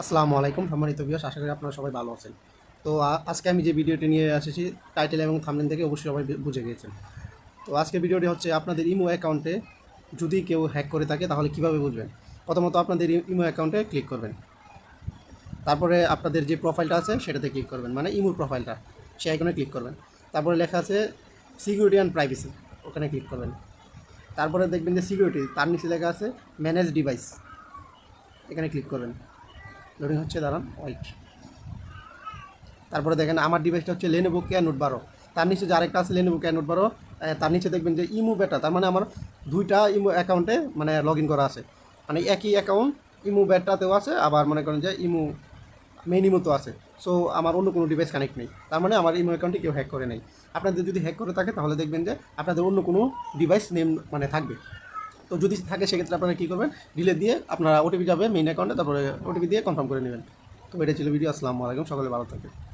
আসসালামু আলাইকুম সম্মানিত বিয়স আশা করি আপনারা সবাই ভালো আছেন। তো আজকে আমি যে ভিডিওটি নিয়ে এসেছি টাইটেল এবং থামলেন থেকে অবশ্যই সবাই বুঝে গিয়েছেন তো আজকে ভিডিওটি হচ্ছে আপনাদের ইমো অ্যাকাউন্টে যদি কেউ হ্যাক করে থাকে, তাহলে কীভাবে বুঝবেন? প্রথমত আপনাদের ইমো অ্যাকাউন্টে ক্লিক করবেন। তারপরে আপনাদের যে প্রোফাইলটা আছে, সেটাতে ক্লিক করবেন। মানে ইমোর প্রোফাইলটা সেই আইকনে ক্লিক করবেন। তারপরে লেখা আছে সিকিউরিটি অ্যান্ড প্রাইভেসি ওখানে ক্লিক করবেন। তারপরে দেখবেন যে সিকিউরিটি তার নিচে লেখা আছে ম্যানেজ ডিভাইস এখানে ক্লিক করবেন। লোডিং হচ্ছে, দাঁড়ান ওয়াইট তারপরে দেখেন, আমার ডিভাইসটা হচ্ছে লেনোভো কেয়ার নোট বারো তার নিচে যে আরেকটা আছে লেনোভো কেয়ার নোট বারো তার নিচে দেখবেন যে ইমো বেটা তার মানে আমার দুইটা ইমো অ্যাকাউন্টে মানে লগ ইন করা আছে। মানে একই অ্যাকাউন্ট ইমো বেটাতেও আছে, আবার মনে করেন যে ইমো মেইন ইমোতেও আছে। সো আমার অন্য কোনো ডিভাইস কানেক্ট নেই। তার মানে আমার ইমো অ্যাকাউন্টে কেউ হ্যাক করে নেই। আপনাদের যদি হ্যাক করে থাকে, তাহলে দেখবেন যে আপনাদের অন্য কোনো ডিভাইস নেম মানে থাকবে। তো যদি থাকে, সেক্ষেত্রে আপনারা কী করবেন? ডিলে দিয়ে আপনারা ওটিপি যাবে মেইন অ্যাকাউন্টে তারপরে ওটিপি দিয়ে কনফার্ম করে নেবেন। তো এটা ছিল ভিডিও আসসালামু আলাইকুম, সকলে ভালো থাকবে